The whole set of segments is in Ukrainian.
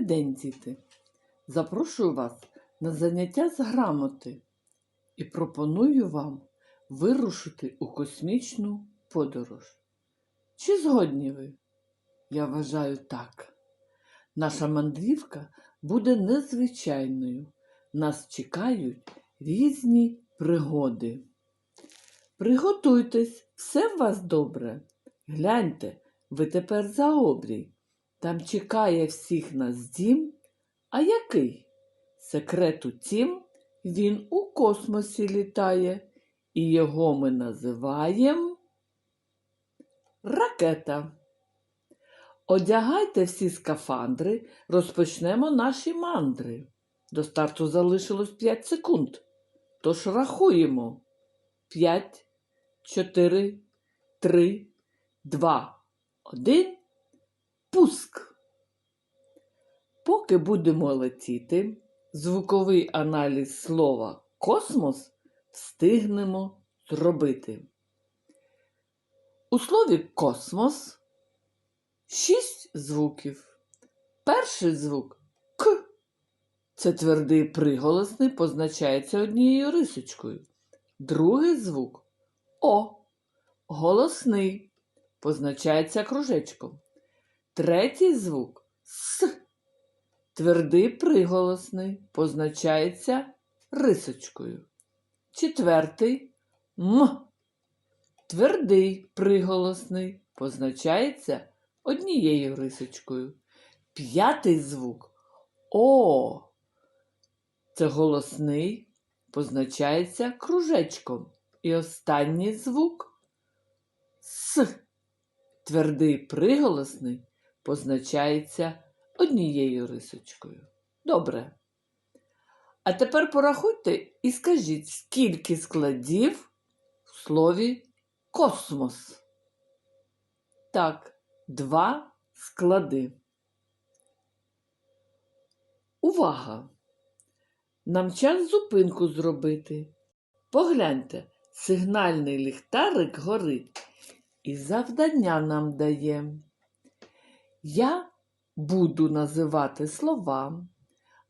діти! Запрошую вас на заняття з грамоти і пропоную вам вирушити у космічну подорож. Чи згодні ви? Я вважаю так. Наша мандрівка буде незвичайною. Нас чекають різні пригоди. Приготуйтесь, все в вас добре. Гляньте, ви тепер за обрій. Там чекає всіх нас дім. А який? Секрет у тім, він у космосі літає, і його ми називаємо ракета. Одягайте всі скафандри, розпочнемо наші мандри. До старту залишилось 5 секунд. Тож рахуємо. 5, 4, 3, 2, 1. Пуск. Поки будемо летіти, звуковий аналіз слова космос встигнемо зробити. У слові космос шість звуків. Перший звук К. Це твердий приголосний позначається однією рисочкою. Другий звук О. Голосний позначається кружечком. Третій звук С. Твердий приголосний позначається рисочкою. Четвертий М. Твердий приголосний позначається однією рисочкою. П'ятий звук О. Це голосний позначається кружечком. І останній звук С. Твердий приголосний позначається однією рисочкою. Добре. А тепер порахуйте і скажіть, скільки складів в слові космос. Так, два склади. Увага! Нам час зупинку зробити. Погляньте, сигнальний ліхтарик горить і завдання нам дає. Я буду називати слова,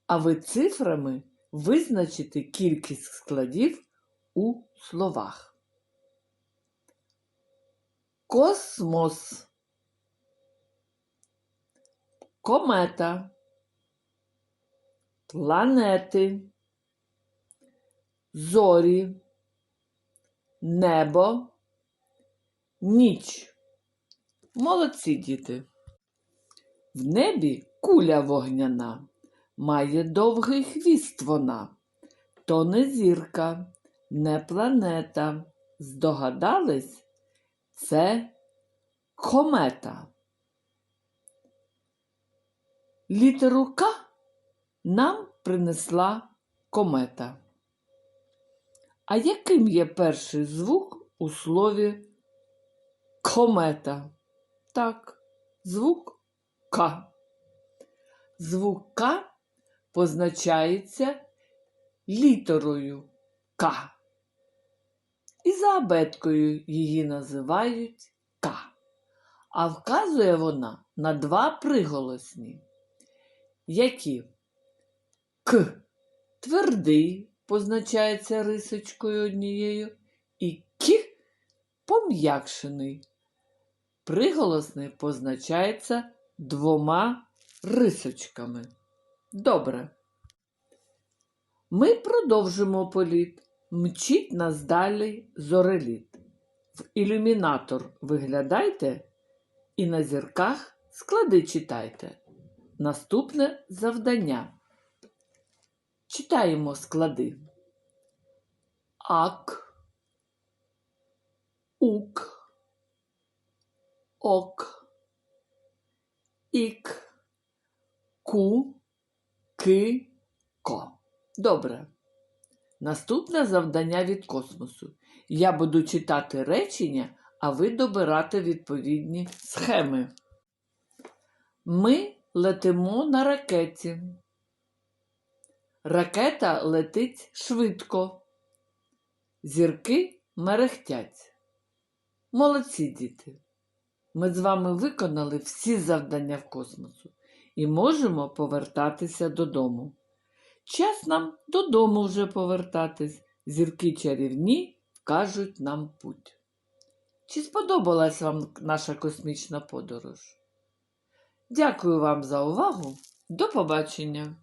а ви цифрами визначите кількість складів у словах. Космос. Комета. Планети. Зорі. Небо. Ніч. Молодці діти. В небі куля вогняна, має довгий хвіст вона. То не зірка, не планета. Здогадались? Це комета. Літеру К нам принесла комета. А яким є перший звук у слові комета? Так, звук К. Звук К позначається літерою К. І за абеткою її називають К. А вказує вона на два приголосні. Які К твердий позначається рисочкою однією, і К пом'якшений. Приголосний позначається двома рисочками. Добре. Ми продовжимо політ. Мчить нас далі зореліт. В ілюмінатор виглядайте і на зірках склади читайте. Наступне завдання. Читаємо склади. Ак, ук, ок, ік, ку, ки, ко. Добре. Наступне завдання від космосу. Я буду читати речення, а ви добирати відповідні схеми. Ми летимо на ракеті. Ракета летить швидко. Зірки мерехтять. Молодці діти! Ми з вами виконали всі завдання в космосу. і можемо повертатися додому. Час нам додому вже повертатись. Зірки чарівні вкажуть нам путь. Чи сподобалась вам наша космічна подорож? Дякую вам за увагу. До побачення!